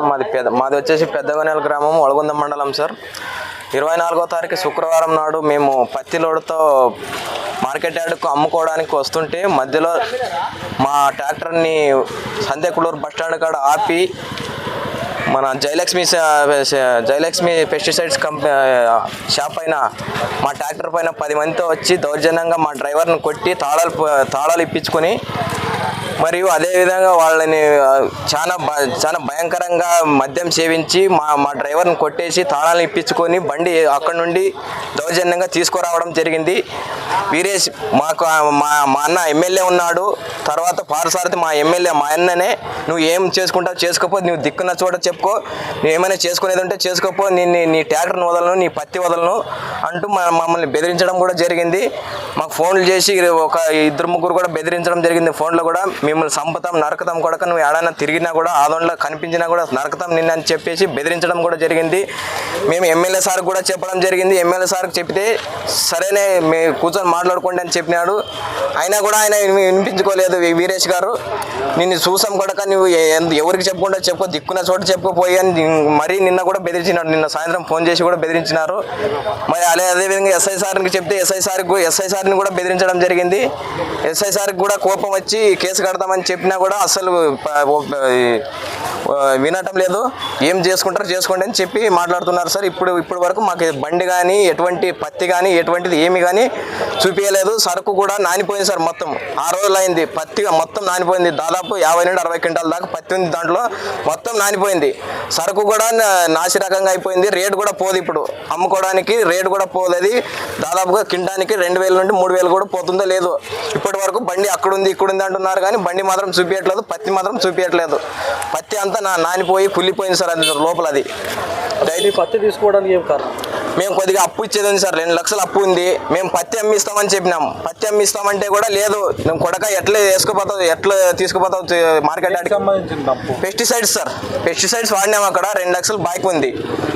Sir మాది పెద్ద మాది వచ్చేసి పెద్దగొనేల గ్రామం ఒಳగొంద మండలం సార్. ఇరవై నాలుగో తారీఖు శుక్రవారం నాడు మేము పత్తి లోడుతో మార్కెట్ యార్డుకు అమ్ముకోవడానికి వస్తుంటే మధ్యలో మా ట్రాక్టర్ని సంధ్యకుళూరు బస్ స్టాండ్ కాడ ఆపి మన Jayalakshmi Jayalakshmi pesticides company shop పైన మా ట్రాక్టర్ పైన పది మందితో వచ్చి దౌర్జన్యంగా మా డ్రైవర్ని కొట్టి తాళాలు తాళాలు ఇప్పించుకొని మరియు అదేవిధంగా వాళ్ళని చాలా చాలా భయంకరంగా మద్యం సేవించి మా మా డ్రైవర్ని కొట్టేసి తాళాలు ఇప్పించుకొని బండి అక్కడ నుండి దౌర్జన్యంగా తీసుకురావడం జరిగింది. వీరేష్ మాకు మా మా అన్న ఎమ్మెల్యే ఉన్నాడు. తర్వాత పారసారథి మా ఎమ్మెల్యే మా అన్ననే నువ్వు ఏం చేసుకుంటావు చేసుకోపో నువ్వు దిక్కున్న చోట చెప్పుకో నువ్వు ఏమైనా చేసుకునేది ఉంటే చేసుకోపో నీ నీ- నీ ట్రాక్టర్ని వదలను నీ పత్తి వదలను అంటూ మా- మమ్మల్ని బెదిరించడం కూడా జరిగింది. మాకు ఫోన్లు చేసి ఒక ఇద్దరు ముగ్గురు కూడా బెదిరించడం జరిగింది ఫోన్లో కూడా. మిమ్మల్ని సంపతం నరకతం కొడక నువ్వు ఏడైనా తిరిగినా కూడా ఆదోళనలో కనిపించినా కూడా నరకతం నిన్న అని చెప్పేసి బెదిరించడం కూడా జరిగింది. మేము ఎమ్మెల్యే సార్ కూడా చెప్పడం జరిగింది. ఎమ్మెల్యే సార్కి చెప్తే సరేనే మీ కూర్చొని మాట్లాడుకోండి అని చెప్పినాడు. అయినా కూడా ఆయన వినిపించుకోలేదు వీరేష్ గారు. నిన్ను చూసాం కొడక నువ్వు ఎందు- ఎవరికి చెప్పకుండా చెప్పు దిక్కున్న చోట చెప్పుకోపోయి అని మరీ నిన్న కూడా బెదిరించినాడు. నిన్న సాయంత్రం ఫోన్ చేసి కూడా బెదిరించినారు. మరి అదే అదేవిధంగా ఎస్ఐ సార్కి చెప్తే ఎస్ఐ సార్కి ఎస్ఐ సార్ని కూడా బెదిరించడం జరిగింది. ఎస్ఐ సార్కి కూడా కోపం వచ్చి కేసు పెడతామని చెప్పినా కూడా అసలు వినటం లేదు. ఏం చేసుకుంటారో? చేసుకోండి అని చెప్పి మాట్లాడుతున్నారు సార్. ఇప్పుడు ఇప్పటి వరకు మాకు బండి కానీ ఎటువంటి పత్తి కానీ ఎటువంటిది ఏమి కానీ చూపించలేదు సరుకు కూడా నానిపోయింది సార్ మొత్తం. ఆ రోజులు అయింది. పత్తి మొత్తం నానిపోయింది. దాదాపు యాభై నుండి అరవై క్వింటాల దాకా పత్తి ఉంది దాంట్లో. మొత్తం నానిపోయింది. సరుకు కూడా నాసి నాసిరకంగా అయిపోయింది. రేటు కూడా పోదు ఇప్పుడు. అమ్ముకోవడానికి రేటు కూడా పోదు అది. దాదాపుగా కింటానికి రెండు వేల నుండి మూడు వేలు కూడా పోతుందో లేదు. ఇప్పటి వరకు బండి అక్కడుంది ఇక్కడుంది అంటున్నారు కానీ బండి మాత్రం చూపించట్లేదు పత్తి మాత్రం చూపించట్లేదు పత్తి అంతా నానిపోయి కుళ్ళిపోయింది సార్ అది లోపల అది. డైలీ పత్తి తీసుకోవడానికి ఏం కారణం? మేము కొద్దిగా అప్పు ఇచ్చేది ఉంది సార్. రెండు లక్షలు అప్పు ఉంది. మేము పత్తి అమ్మిస్తామని చెప్పినాం. పత్తి అమ్మిస్తామంటే కూడా లేదు. మేము కొడక ఎట్లా వేసుకుపోతావు ఎట్లా తీసుకుపోతావు మార్కెట్ పెస్టిసైడ్స్ సార్. పెస్టిసైడ్స్ వాడినాం అక్కడ. రెండు లక్షలు బైక్ ఉంది.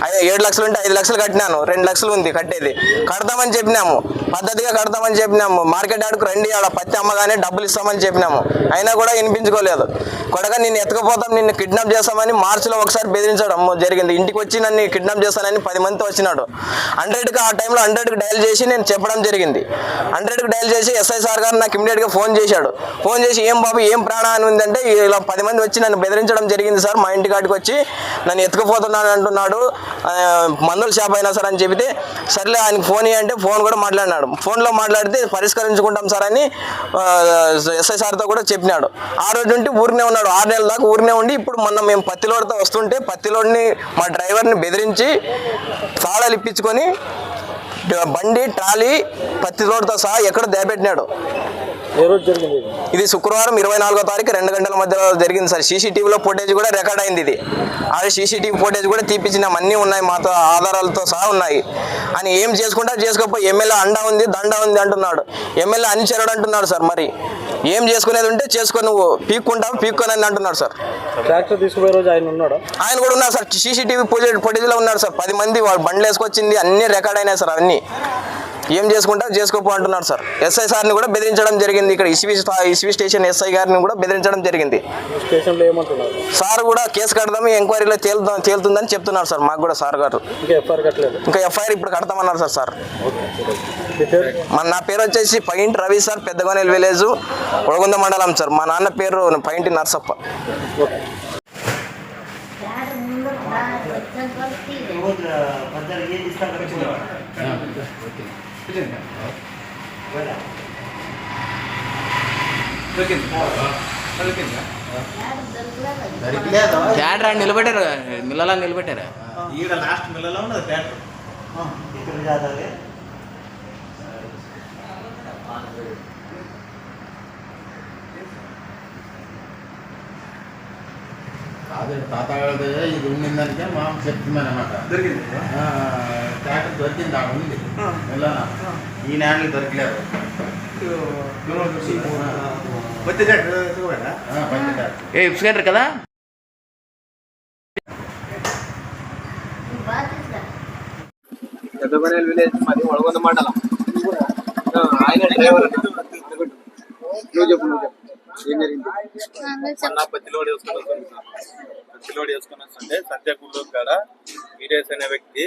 అదే ఏడు లక్షలు ఉంటే ఐదు లక్షలు కట్టినాను. రెండు లక్షలు ఉంది కట్టేది. కడతామని చెప్పినాము. పద్ధతిగా కడతామని చెప్పినాము. మార్కెట్ యార్డ్కు రండి ఆడ. పత్తి అమ్మగానే డబ్బులు ఇస్తామని చెప్పినాము. అయినా కూడా వినిపించుకోలేదు. కొడక నిన్ను ఎత్తుకుపోతాం నిన్ను కిడ్నాప్ చేస్తామని మార్చిలో ఒకసారి బెదిరించడం. జరిగింది. ఇంటికి వచ్చి నన్ను కిడ్నాప్ చేస్తానని పది మందితో వచ్చినాడు. హండ్రెడ్కి ఆ టైంలో హండ్రెడ్కి డయల్ చేసి నేను చెప్పడం జరిగింది. హండ్రెడ్కి డయల్ చేసి ఎస్ఐ సార్ గారు నాకు ఇమీడియట్గా ఫోన్ చేశాడు. ఫోన్ చేసి ఏం బాబు ఏం ప్రాణాన్ని అని ఉందంటే ఇలా పది మంది వచ్చి నన్ను బెదిరించడం జరిగింది సార్. మా ఇంటి కాడికి వచ్చి నన్ను ఎత్తుకుపోతున్నాను అంటున్నాడు. మందుల షాప్ అయినా సార్ అని చెబితే సర్లే ఆయనకు ఫోన్ అంటే ఫోన్ కూడా మాట్లాడినాడు. ఫోన్లో మాట్లాడితే పరిష్కరించుకుంటాం సార్ అని ఎస్ఐ సార్తో కూడా చెప్పినాడు. ఆ రోజు నుండి ఊరినే ఉన్నాడు. ఆరు నెలల దాకా ఊరినే ఉండి ఇప్పుడు మొన్న మేము పత్తిలోడితో వస్తుంటే పత్తిలోడిని మా డ్రైవర్ని బెదిరించి తాళాలు ఇప్పించుకొని బండి ట్రాలీ పత్తి రోడ్తో సహా ఎక్కడ దయపెట్టినాడు ఇది? శుక్రవారం ఇరవై నాలుగో తారీఖు రెండు గంటల మధ్యలో జరిగింది సార్. సీసీటీవీలో ఫుటేజ్ కూడా రికార్డ్ అయింది ఇది. ఆ సీసీటీవీ ఫుటేజ్ కూడా తీపించినాం అన్నీ ఉన్నాయి మాతో ఆధారాలతో సహా ఉన్నాయి. అని ఏం చేసుకుంటా చేసుకోపోయి ఎమ్మెల్యే అండా ఉంది దండ ఉంది అంటున్నాడు. ఎమ్మెల్యే అనుచరుడు అంటున్నాడు సార్ మరి. ఏం చేసుకునేది ఉంటే చేసుకో నువ్వు. పీక్కుంటావు పీక్కోనని అంటున్నాడు సార్. ట్రాక్టర్ తీసుకుపోయే రోజు ఆయన ఉన్నాడా? ఆయన కూడా ఉన్నారు సార్. సీసీటీవీ ఫుటేజ్ ఫుటేజ్లో ఉన్నారు సార్. పది మంది వాళ్ళు బండ్లు వేసుకొచ్చింది అన్నీ రికార్డ్ అయినాయి సార్ అన్నీ. ఏం చేసుకుంటా చేసుకోపో అంటున్నారు సార్. ఎస్ఐ సార్ని కూడా బెదిరించడం జరిగింది. ఇక్కడ ఇసివి ఇసివి స్టేషన్ ఎస్ఐ గారిని కూడా బెదిరించడం జరిగింది. సార్ కూడా కేసు కడదాం ఎంక్వైరీలో తేలుదాం తేలుతుందని చెప్తున్నారు సార్ మాకు కూడా సార్ గారు. ఇంకా ఎఫ్ఐఆర్ కట్టలేదు. ఇంకా ఎఫ్ఐఆర్ ఇప్పుడు కడతామన్నారు సార్ సార్. మన నా పేరు వచ్చేసి పైంటి రవి సార్ పెద్దగోనెల్ విలేజ్ ఒడగుంద మండలం సార్. మా నాన్న పేరు పైంటి నర్సప్ప. ఓకే. క్యాడరా నిలబెట్టారు మిల్లలా నిలబెట్టారా ఈడ లాస్ట్ మిల్లలో ఉన్నది ట్రాక్టర్ కాదు తాత ఇది ఉండిందనికే మా చెప్తున్నాను అనమాట దొరికింది ట్రాక్టర్ దొరికింది అక్కడ ఉంది వెళ్ళానా ఈ నాన్నలు దొరికలేరు ఏ ఇప్స్కేటర్ కదా? పెద్దగోనెల్ విలేజ్ మాది ఒడగొంద మండలం. ఆయన డ్రైవర్ నువ్వు చెప్పు నువ్వు చెప్పు. ఏం జరిగింది? నా పత్తిలో వేసుకొని వస్తుంది సార్ పత్తి లోడ్ వేసుకుని వస్తుంటే సంధ్యాకుళ్ళు కాడ వీరేష్ అనే వ్యక్తి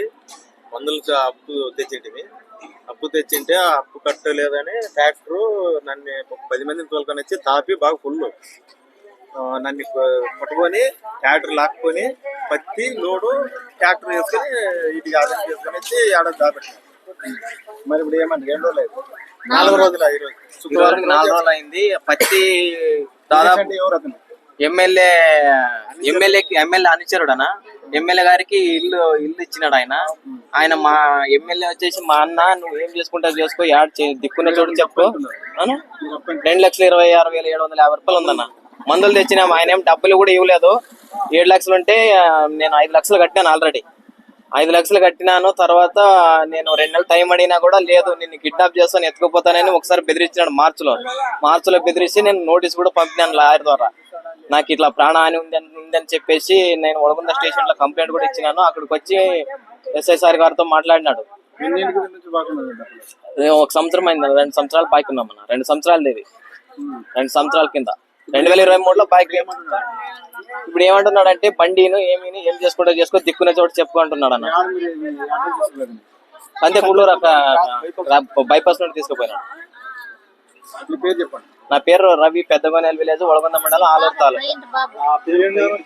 మందులు చ- అప్పు తెచ్చింటివి అప్పు తెచ్చింటే ఆ అప్పు కట్టలేదని ట్రాక్టర్ నన్ను పది మందిని తోలుకొని వచ్చి తాపి బాగా ఫుల్. నన్ను పట్టుకొని ట్రాక్టర్ లాక్కొని పత్తి లోడు ట్రాక్టర్ వేసుకొని ఇది ఆదాయం చేసుకొని వచ్చి ఆడ దాపెట్టాను. మరి ఇప్పుడు ఏమంటారు ఎన్ని రోజులు అయింది? నాలుగు రోజులు ఈరోజు. శుక్రవారం నాలుగు రోజులు అయింది. పత్తి దాదాపు అంటే ఎవరు అతను? ఎమ్మెల్యే ఎమ్మెల్యేకి ఎమ్మెల్యే అనుచరుడనా? ఎమ్మెల్యే గారికి ఇల్లు ఇల్లు ఇచ్చినాడు ఆయన. ఆయన మా ఎమ్మెల్యే వచ్చేసి మా అన్న నువ్వు ఏం చేసుకుంటా చేసుకో యాడ్ దిక్కున్న చోటు చెప్పు. రెండు లక్షల ఇరవై ఆరు వేల ఏడు వందల యాభై రూపాయలు ఉందన్న. మందులు తెచ్చినాము ఆయన ఏం డబ్బులు కూడా ఇవ్వలేదు. ఏడు లక్షలు ఉంటే నేను ఐదు లక్షలు కట్టాను ఆల్రెడీ ఐదు లక్షలు కట్టినాను తర్వాత నేను రెండు నెలలు టైం అడిగినా కూడా లేదు నిన్ను కిడ్నాప్ చేస్తాను ఎత్తుకుపోతానని ఒకసారి బెదిరించినాడు మార్చిలో. మార్చిలో బెదిరించి నేను నోటీస్ కూడా పంపినాను లాయర్ ద్వారా. నాకు ఇట్లా ప్రాణహాని ఉంది అని- ఉందని చెప్పేసి నేను వడగుంద స్టేషన్లో కంప్లైంట్ కూడా ఇచ్చినాను. అక్కడికి వచ్చి ఎస్ఐ సార్ గారితో మాట్లాడినాడు. ఒక సంవత్సరం అయింది. రెండు సంవత్సరాలు బాకీ ఉన్నాం అన్న. రెండు సంవత్సరాలు ఇది. రెండు సంవత్సరాల కింద. రెండు వేల ఇరవై మూడులో బాకీ ఇప్పుడు ఏమంటున్నాడు అంటే బండిను ఏమీ ఏం చేసుకుంటా చేసుకో దిక్కునే చోటు చెప్పు అంటున్నాడు అన్న. అంతే గుళ్ళూరు బైపాస్ నుండి తీసుకుపోయినాడు. మీ పేరు చెప్పండి. నా పేరు రవి పెద్దగోనేల్ విలేజ్ వడగొంద మండలం ఆలూరు తాలూకా.